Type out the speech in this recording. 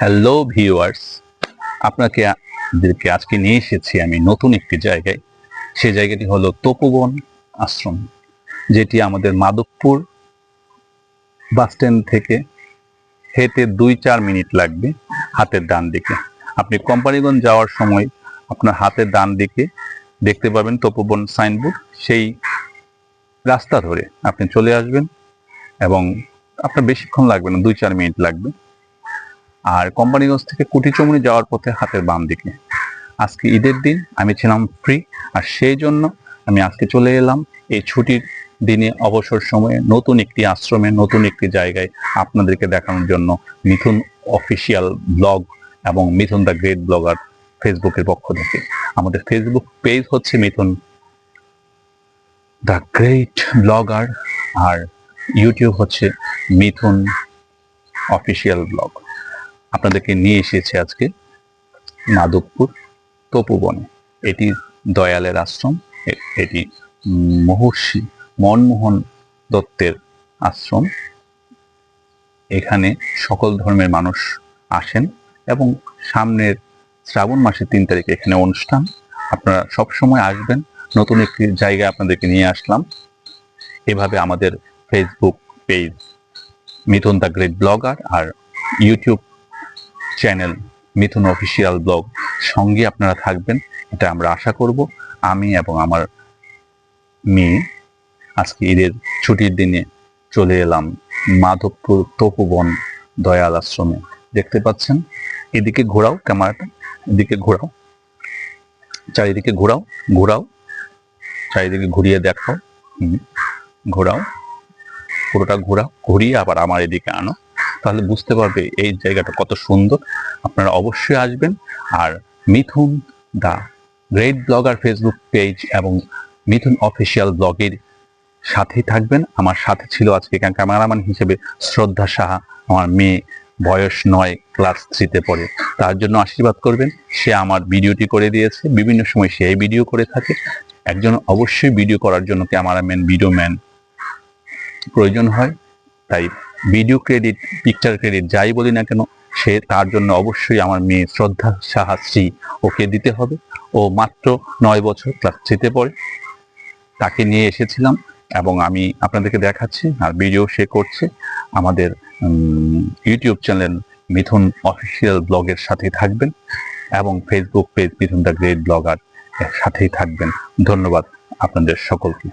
Hello viewers আপনাকে আপনাদেরকে আজকে নিয়ে এসেছি আমি নতুন একটি জায়গায়। সেই জায়গাটি হলো তপোবন আশ্রম, যেটি আমাদের মাধবপুর বাস স্ট্যান্ড থেকে হেঁটে দুই চার মিনিট লাগবে হাতের ডান দিকে। আপনি কোম্পানিগঞ্জ যাওয়ার সময় আপনার হাতের ডান দিকে দেখতে পাবেন তপোবন সাইনবোর্ড। সেই রাস্তা ধরে আপনি চলে আসবেন এবং আপনার বেশিক্ষণ লাগবে না, দুই চার মিনিট লাগবে। আর কোম্পানিগঞ্জ থেকে কুটিচমুনি যাওয়ার পথে হাতের বাম দিকে। আজকে ঈদের দিন, আমি ছিলাম ফ্রি আর সেই জন্য আমি আজকে চলে এলাম। এই ছুটির দিনে অবসর সময়ে নতুন একটি আশ্রমে, নতুন একটি জায়গায় আপনাদেরকে দেখানোর জন্য মিথুন অফিসিয়াল ব্লগ এবং মিথুন দ্য গ্রেট ব্লগার ফেসবুকের পক্ষ থেকে। আমাদের ফেসবুক পেজ হচ্ছে মিথুন দ্য গ্রেট ব্লগার আর ইউটিউব হচ্ছে মিথুন অফিসিয়াল ব্লগ আপনাদেরকে নিয়ে এসেছে আজকে মাধবপুর তপুবনে এটি দয়ালের আশ্রম এটি মহর্ষি মনমোহন দত্তের আশ্রম। এখানে সকল ধর্মের মানুষ আসেন এবং সামনের শ্রাবণ মাসের তিন তারিখে এখানে অনুষ্ঠান। আপনারা সব সময় আসবেন, নতুন একটি জায়গায় আপনাদেরকে নিয়ে আসলাম। এভাবে আমাদের Facebook page Mithun the great blogger, R YouTube channel Mithun official blog সঙ্গে আপনারা থাকবেন, এটা আমরা আশা করব। আমি এবং আমার মেয়ে আজকে ঈদের ছুটির দিনে চলে এলাম মাধবপুর তপোবন দয়াল আশ্রমে। দেখতে পাচ্ছেন? এদিকে ঘোরাও ক্যামেরাটা, এদিকে ঘোরাও। চারিদিকে ঘোরাও ঘোরাও। চারিদিকে ঘুরিয়ে দেখাও। ঘোরাও। পুরোটা ঘোরাও, ঘুরিয়ে আবার আমার এদিকে আনো। তাহলে বুঝতে পারবে এই জায়গাটা কত সুন্দর। আপনারা অবশ্যই আসবেন আর Mithun the great blogger Facebook page এবং মিথুন অফিসিয়াল ব্লগের সাথেই থাকবেন। আমার সাথে ছিল আজকে ক্যামেরাম্যান হিসেবে শ্রদ্ধা সাহা, আমার মেয়ে বয়স নয় ক্লাস থ্রিতে পড়ে। তার জন্য আশীর্বাদ করবেন। সে আমার ভিডিওটি করে দিয়েছে। বিভিন্ন সময় সে ভিডিও করে থাকে। একজন অবশ্যই ভিডিও করার জন্য ক্যামেরাম্যান ভিডিও ম্যান প্রয়োজন হয়? তাই ভিডিও ক্রেডিট পিকচার ক্রেডিট যাই বলি না কেন, সে তার জন্য অবশ্যই আমার মেয়ে শ্রদ্ধা সাহাশ্রী ওকে দিতে হবে। ও মাত্র নয় বছর ক্লাস থ্রিতে পড়ে। তাকে নিয়ে এসেছিলাম এবং আমি আপনাদেরকে দেখাচ্ছি আর ভিডিও সে করছে আমাদের ইউটিউব চ্যানেল মিথুন অফিসিয়াল ব্লগের সাথে থাকবেন এবং Facebook page Mithun the great blogger সাথেই থাকবেন। ধন্যবাদ আপনাদের সকলকে।